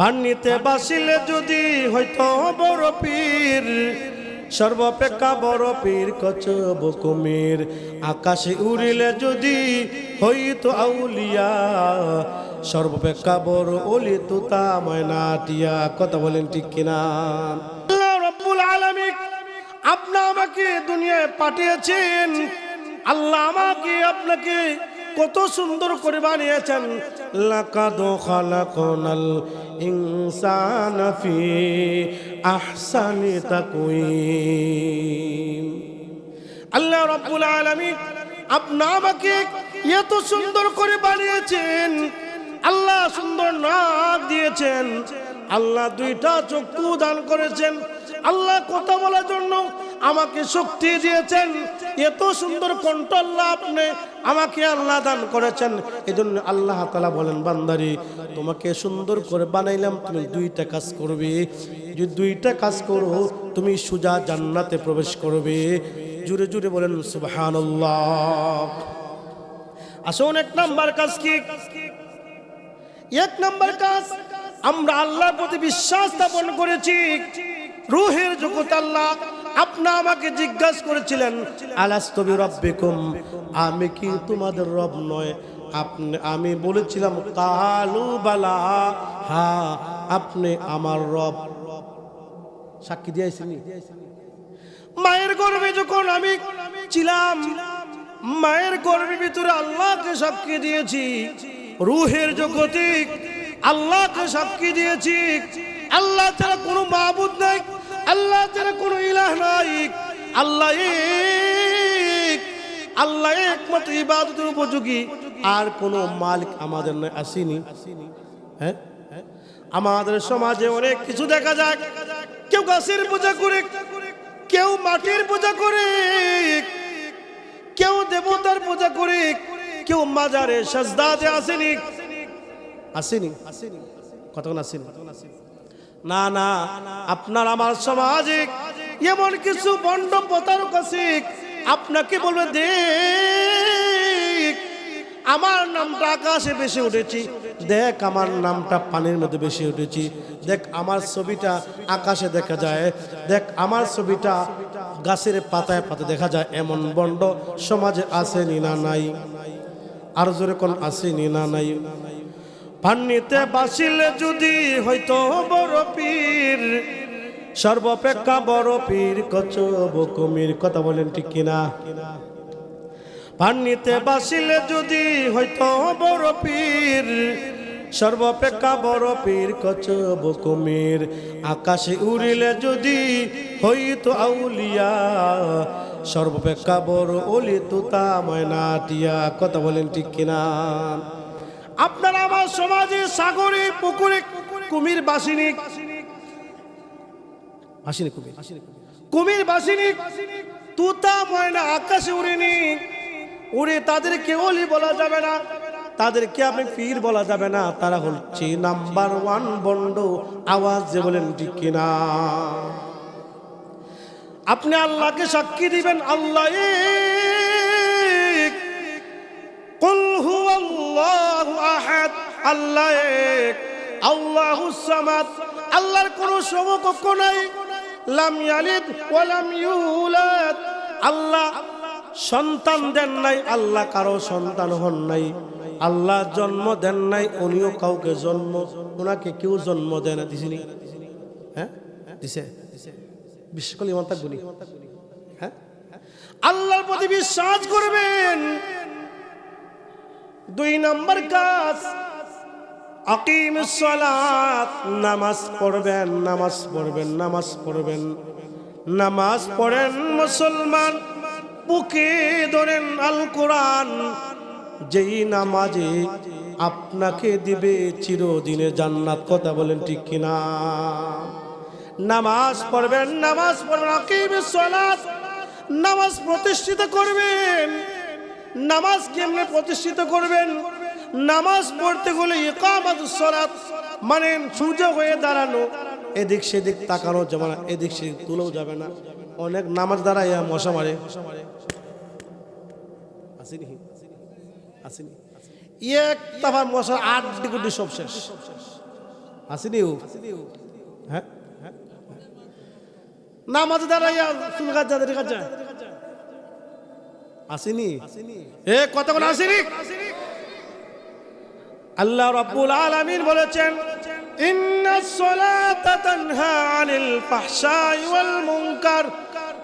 পানিতে বাসিলে যদি হয়তো বড় পীর, সর্বপেক্ষা বড় পীর কচব কুমির। আকাশে উড়িলে যদি হইতো আউলিয়া, সর্বপেক্ষা বড় অলি তুতা ময়নাটিয়া কথা বলেন ঠিক কিনা? আপনি আমাকে দুনিয়ায় পাঠিয়েছেন। আল্লাহ আমাকে আপনাকে কত সুন্দর করে বানিয়েছেন। লাকাদ খালাকনাল ইনসানা ফি আহসানি তাকওয়িম। আল্লাহ রাব্বুল আলামিন আপনি আমাকে এত সুন্দর করে বানিয়েছেন। আল্লাহ সুন্দর নাক দিয়েছেন। আল্লাহ দুইটা চক্ষু দান করেছেন। আল্লাহ কথা বলার জন্য আমাকে শক্তি দিয়েছেন। এত সুন্দর কণ্ঠ আল্লাহ আপনি আমাকে আল্লাহ দান করেছেন। এই জন্য আল্লাহ তালা বলেন, বান্দারি, তোমাকে সুন্দর করে বানাইলাম, তুমি দুইটা কাজ করবে। যদি দুইটা কাজ করো, তুমি সুজা জান্নাতে প্রবেশ করবে। জুড়ে জুড়ে বলেন, সুবহানাল্লাহ। আসুন, এক নাম্বার কাজ কি? এক নাম্বার কাজ, আমরা আল্লাহর প্রতি বিশ্বাস স্থাপন করেছি। রুহের জগৎ আল্লাহ আপনা আমাকে জিজ্ঞাসা করেছিলেন আলাস্তবি রব্বিকুম আমি কি তোমাদের রব নয়? আপনি, আমি বলেছিলাম, কালু বালা। হা, আপনি আমার রব। সাক্ষী দিয়েছিনি? মায়ের গর্ভে যখন আমি ছিলাম, মায়ের গর্ভের ভিতরে আল্লাহকে সাক্ষী দিয়েছি, রুহের জগতে আল্লাহকে সাক্ষী দিয়েছি, আল্লাহ ছাড়া কোনো মাহবুদ নাই। আল্লাহ ছাড়া কোনো ইলাহ নাই। আল্লাহ আল্লাহ একমাত্র ইবাদতের উপযোগী। আর কোনো মালিক আমাদের নয়, আসেনি। হ্যাঁ? আমাদের সমাজে অনেক কিছু দেখা যাক। কেউ গাছের পূজা করে কেউ মাটির পূজা করে কেউ দেবতার পূজা করে কেউ মাজারে সাজদাতে আসেনি। আসেনি। কতক্ষণ আসেনি। না না, আপনার আমার সমাজে এমন কিছু বন্ড প্রতারক আছে আপনাকে বলবে, দেখ, আমার নামটা আকাশে বেশি উঠেছি। দেখ, আমার নামটা পানির মধ্যে বেশি উঠেছি। দেখ, আমার ছবিটা আকাশে দেখা যায়। দেখ, আমার ছবিটা গাছের পাতায় পাতা দেখা যায়। এমন বন্ড সমাজে আসেনি না, নাই। আর জোরে কোন আসেনি না, নাই? পান্নিতে বাসিলে যদি হয়তো বড় পীর। সর্বপেক্ষা বড় পীর কচব কুমির, কথা বলেন ঠিক কিনা? পান্নিতে বাসিলে যদি হয়তো বড় পীর, সর্বপেক্ষা বড় পীর কচব কুমির। আকাশে উড়িলে যদি হইতো আউলিয়া, সর্বপেক্ষা বড় অলি তুতা ময়নাটিয়া কথা বলেন ঠিক কিনা? আপনারা আমার সমাজে সাগরে, পুকুরে কুমির বাসিনী বাসিনী কুমির। কুমির বাসিনী তুতা, ময়না, আকাশে উড়েনি উড়ে তাদেরকে অলি বলা যাবে না। তাদেরকে আপনি পীর বলা যাবে না। তারা হচ্ছে নাম্বার ওয়ান বন্ড। আওয়াজ যে বলেন ঠিক কিনা। আপনি আল্লাহকে সাক্ষী দিবেন। আল্লাহ। কুল হুয়াল্লাহু আহাদ, আল্লাহ এক, আল্লাহু সামাদ, আল্লাহর কোনো সমকক্ষ নাই। লাম ইয়ালিদ ওয়া লাম ইউলাদ, আল্লাহ সন্তান দেন নাই, আল্লাহ কারও সন্তান হন নাই। আল্লাহ জন্ম দেন নাই উনিও কাউকে জন্ম, ওনাকে কেউ জন্ম দেয় না দিছিনি হ্যাঁ? দিছে? বিশেষ করে ইমান থাকবনি হ্যাঁ? আল্লাহর প্রতি বিশ্বাস করবেন। দুই নম্বর কাজ আকিম সালাত, নামাজ পড়বেন নামাজ পড়বেন নামাজ পড়বেন। নামাজ পড়েন মুসলমান, বুকে ধরেন আল কোরআন যেই নামাজে আপনাকে দিবে চিরদিনে জান্নাত, কথা বলেন ঠিক কিনা? নামাজ পড়বেন নামাজ পড়বেন আকিম সালাত, নামাজ প্রতিষ্ঠিত করবেন। নামাজ কেমনে প্রতিষ্ঠিত করবেন? নামাজ পড়তে ইকামাতুস সালাত মানে সূর্য হয়ে দাঁড়ানো। এদিক সেদিক তাকানো যাবে না, এদিক সেদিক তুলেও যাবে না। অনেক নামাজ দাঁড়াইয়া মশা মারে। এক মশা, আট সব শেষ। আসেনি ও? হ্যাঁ? নামাজ দাঁড়াইয়া চুল গাছ যাদের কাছে? আসেনি? এ, কতক্ষণ আসেনি? আল্লাহ রাব্বুল আলামিন বলেছেন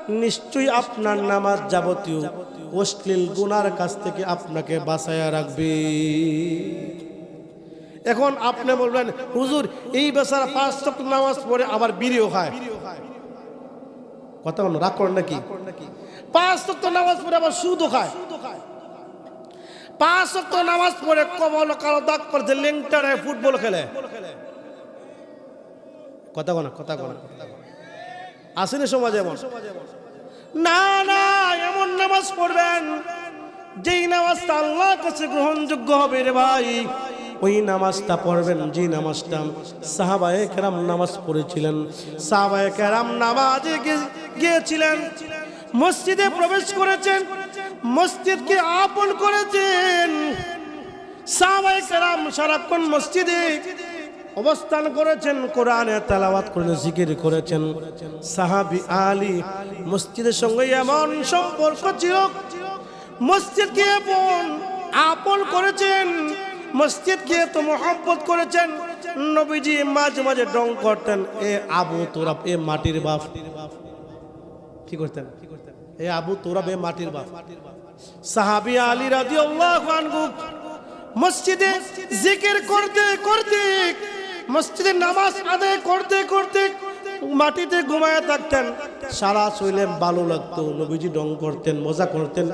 নিশ্চয়ই আপনার নামাজ যাবতীয় অশ্লীল গুনার কাছ থেকে আপনাকে বাঁচায়া রাখবে। এখন আপনি বলবেন, হুজুর, এই বেচারা পাঁচ নামাজ পড়ে আবার বিড়িও খায়। কথা রাগ করেন নাকি? পাঁচ ওয়াক্ত নামাজ পড়ে আবার সুদও খায়। পাঁচ ওয়াক্ত নামাজ পড়ে কমল কালো দাগ পড়ছে লেংটারায় ফুটবল খেলে। কথা কোনা কথা কোনা আসেনি সমাজে এমন? না না, এমন নামাজ পড়বেন, যেই নামাজটা আল্লাহর কাছে গ্রহণযোগ্য হবে রে ভাই। ওই নামাজটা পড়বেন যে নামাজটা সাহাবায়ে কেরাম নামাজ পড়েছিলেন। সাহাবায়ে কেরাম নামাজে গিয়েছিলেন। মসজিদে প্রবেশ করেছেন। মসজিদকে আপন করেছেন। সারাক্ষণ মসজিদে অবস্থান করেছেন, কোরআনে তেলাওয়াত করে, জিকির করেছেন। সাহাবি আলী মসজিদের সঙ্গে এমন সম্পর্ক ছিল, মসজিদকে আপন আপন করেছেন। মসজিদকে এত মহব্বত করেছেন। নবীজি মাঝে মাঝে ডং করতেন, এ আবু তোরা এ মাটির বাপ। কি করতেন এ আবু তোরা বে মাটির বাপ। সাহাবি আলী আনহু মসজিদে জিকির করতে করতে মসজিদে নামাজ আদায় করতে করতে মাটিতে ঘুমায় থাকতেন। সারা শৈলে ভালো লাগতো নবীজি ডং করতেন মজা করতেন।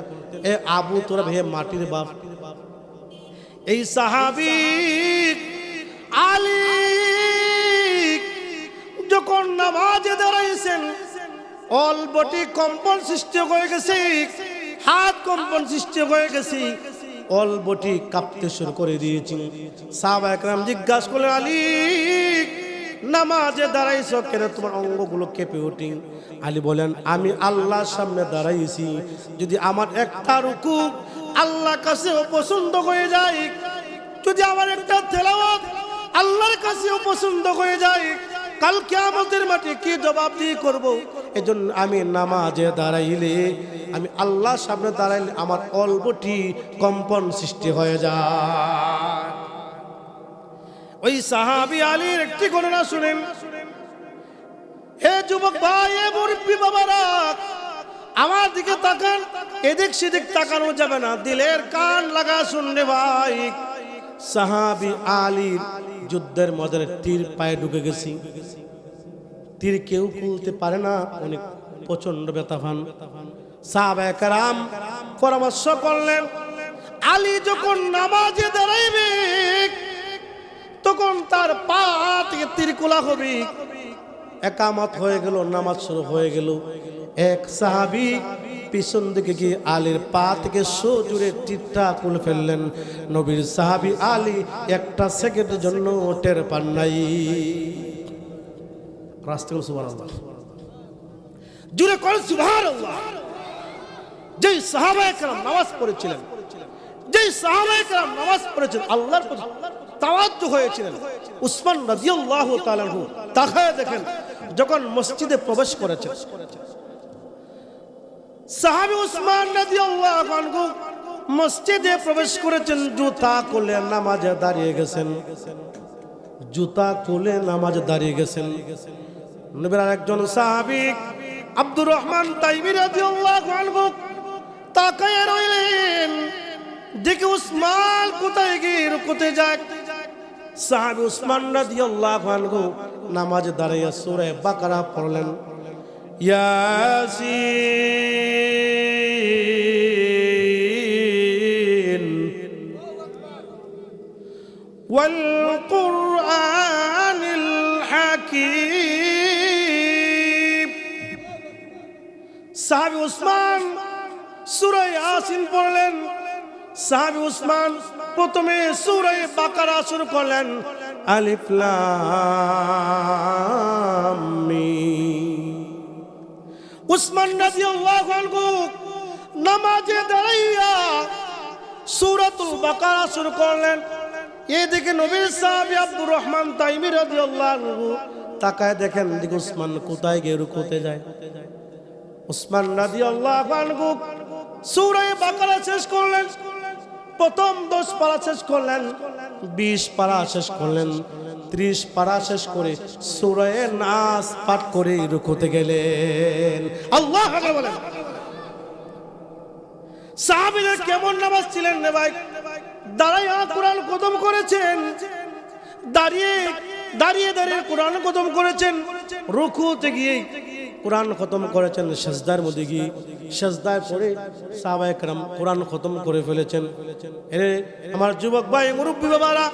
এ আবু তোরা ভে মাটির বাপ। এই সাহাবি আলী যখন নামাজে দাঁড়াইছেন অলবটি কম্পন সৃষ্টি হয়ে গেছে, হাত কম্পন সৃষ্টি হয়ে গেছে অলবটি কাঁপতে শুরু করে দিয়েছি। সাহাবা একরাম জিজ্ঞাসা করলেন, আলী, নামাজে দাঁড়াইছ কেন? তোমার অঙ্গগুলো কেঁপে উঠি আলী বলেন, আমি আল্লাহর সামনে দাঁড়াইছি, যদি আমার একটা রুকু আল্লাহ কাছেও পছন্দ হয়ে যায়, যদি আমার একটা তেলাওয়াত আল্লাহর কাছেও পছন্দ হয়ে যায় কালকে আমাদের মাঠে কি জবাব দিয়ে করব? এজন্য আমি নামাজে দাঁড়াইলে, আমি আল্লাহর সামনে দাঁড়াইলে আমার অল্পটি কম্পন সৃষ্টি হয়ে যায়। ওই সাহাবি আলীর একটি ঘটনা শুনেন। হে যুবক ভাই, এ মুরব্বী বাবারা, আমার দিকে তাকান, এদিক সেদিক তাকানো যাবে না, দিলের কান লাগা শুনলে ভাই, সাহাবি আলীর যুদ্ধের মধ্যে তীর পায়ে ঢুকে গেছি। তীর কেউ খুলতে পারে না। অনেক প্রচণ্ড ব্যথা পান পরামর্শ করলেন, আলী যখন নামাজে দাঁড়াইবে, তখন তার পা থেকে তীরকুলা হবে। একামত হয়ে গেল, নামাজ শুরু হয়ে গেল। এক সাহাবি পিছন দিকে গিয়ে আলীর পা থেকে সজুরে তীরটা খুলে ফেললেন। নবীর সাহাবি আলী একটা সেকেন্ডের জন্য টের পান নাই। রাস্তা সুবাহ জুড়ে নামাজ পড়েছিলেন, যেই সাহাবায়ে কেরাম নামাজ পড়েছিলেন, আল্লাহর তাওয়াজ্জু হয়েছিলেন। উসমান রাদিয়াল্লাহু তাআলা তাকায় দেখেন, যখন মসজিদে প্রবেশ করেছেন। সাহাবী উসমান মসজিদে প্রবেশ করেছেন, জুতা খুলে নামাজে দাঁড়িয়ে গেছেন। জুতা খুলে নামাজে দাঁড়িয়ে গেছেন। নবীর একজন সাহাবিক আব্দুর রহমান তাইমি রাদিয়াল্লাহু আনহু তাকায় রইলেন। দেখি উসমান কোথায় গিয়ে রুকুতে যায়। সাহাবী উসমান রাদিয়াল্লাহু আনহু নামাজ দাঁড়িয়ে সূরা বাকারা পড়লেন। ইয়াসিন। ওয়াল সাহাবি উসমান সূরা ইয়াসিন পড়লেন। সাহাবি উসমান প্রথমে সূরা বাকারা শুরু করলেন। আলিফ লাম মিম। উসমান রাদিয়াল্লাহু আনহু নামাজে দাঁড়াইয়া সূরাতুল বাকারা শুরু করলেন। এদিকে নবীর সাহাবী আব্দুর রহমান তাইমি রাদিয়াল্লাহু আনহু তাকায় দেখেন দিকে উসমান কোথায় গিয়ে রুকুতে যায়? উসমান রাদিয়াল্লাহু আল্লাহ সূরা বাকারা শেষ করলেন। প্রথম দশ পারা শেষ করলেন, বিশ পারা শেষ করলেন, ত্রিশ পারা শেষ করে সুরায় নাচ পাঠ করে রুকুতে গেলেন। আল্লাহ সাহাবীরা কেমন নামাজ ছিলেন রে ভাই? দাঁড়াইয়া কোরআন কদম করেছেন, দাঁড়িয়ে দাঁড়িয়ে দাঁড়িয়ে কোরআন কদম করেছেন, রুকুতে গিয়ে কোরআন খতম করেছেন সাজদার মধ্যে গিয়ে সাজদায় পড়ে সাহবা একরাম কোরআন খতম করে ফেলেছেন। এরে, আমার যুবক ভাই, মুরব্বী বাবারা,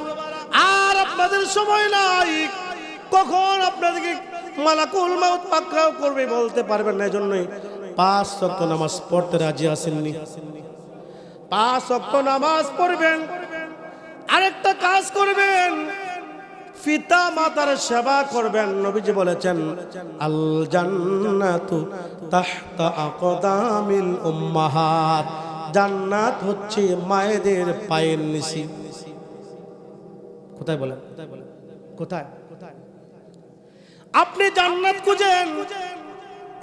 আর আপনাদের সময় নাই। কখন আপনাদেরকে মালাকুল মাউত করবে বলতে পারবেন না এজন্যই। পাঁচ শক্ত নামাজ পড়তে রাজি আসেননি পাঁচ শক্ত নামাজ পড়বেন। আরেকটা কাজ করবেন। পিতা মাতার সেবা করবেন, নবীজি বলেছেন আল জান্নাতু তাহতা আকদামিল উম্মাহাত। জান্নাত হচ্ছে মায়েদের পায়ের নিচে। কোথায় বলেন? কোথায়? আপনি জান্নাত খুঁজেন।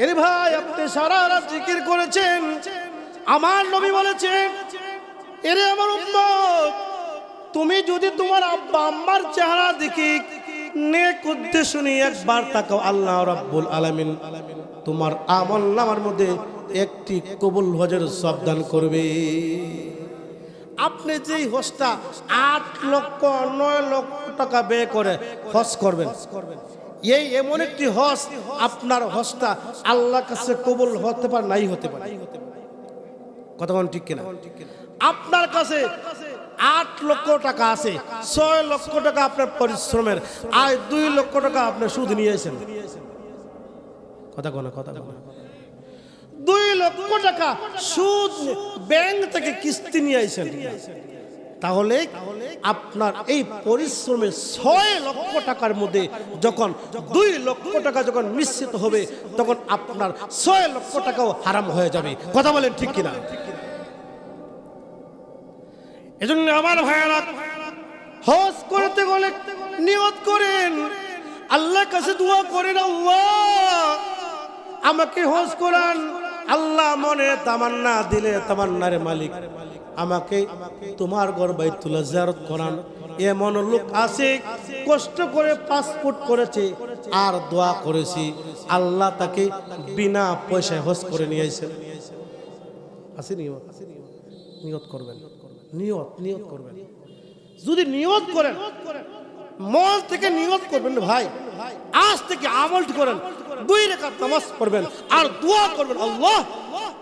এর ভাই, আপনি সারা রাত জিকির করেছেন। আমার নবী বলেছেন, এরে আমার উম্মত তুমি যদি তোমার আব্বা আম্মার চেহারা দেখি নেক উদ্দেশ্য নিয়ে একবার তাকাও, আল্লাহ রাব্বুল আলামিন তোমার আমল নামার মধ্যে একটি কবুল হজের সাবধান করবে। আপনি যেই হজটা আট লক্ষ, নয় লক্ষ টাকা ব্যয় করে হজ করবেন, এই এমন একটি হজ আপনার হজটা আল্লাহর কাছে কবুল হতে পারে, নাই হতে পারে। কথা কোন ঠিক কিনা? আপনার কাছে আট লক্ষ টাকা আছে, ছয় লক্ষ টাকা আপনার পরিশ্রমের, আর দুই লক্ষ টাকা আপনার সুদ নিয়েছেন। কথা কথা দুই লক্ষ টাকা সুদ ব্যাংক থেকে কিস্তি নিয়ে আইছেন তাহলে আপনার এই পরিশ্রমে ছয় লক্ষ টাকার মধ্যে যখন দুই লক্ষ টাকা যখন মিশ্রিত হবে, তখন আপনার ছয় লক্ষ টাকাও হারাম হয়ে যাবে। কথা বলেন ঠিক কিনা? এজন্য আমার ভাইয়ারা, হজ করতে গেলে নিয়ত করেন। আল্লাহর কাছে দোয়া করেন, আল্লাহ আমাকে হজ করান। আল্লাহ মনে তামান্না দিলে তামান্নারে মালিক আমাকে তোমার ঘর বাইতুল্লাহ জিয়ারত করান। এমন লোক আছে, কষ্ট করে পাসপোর্ট করেছে, আর দোয়া করেছি। আল্লাহ তাকে বিনা পয়সায় হজ করে নিয়ে আসেন আসেনি নিয়ত করবেন। নিয়ত নিয়ত করবেন। যদি নিয়ত করেন মন থেকে নিয়ত করবেন ভাই, আজ থেকে আমল করেন, দুই রেখা নামাজ পড়বেন আর দোয়া করবেন, আল্লাহ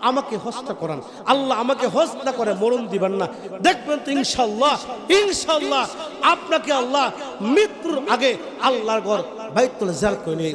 আমাকে হস্তা করান। আল্লাহ আমাকে হস্ত করে মরণ দিবেন না। দেখবেন তো ইনশাল্লাহ ইনশাল্লাহ আপনাকে আল্লাহ মৃত্যুর আগে আল্লাহর ঘর বাইতুল জাল করে নিয়ে।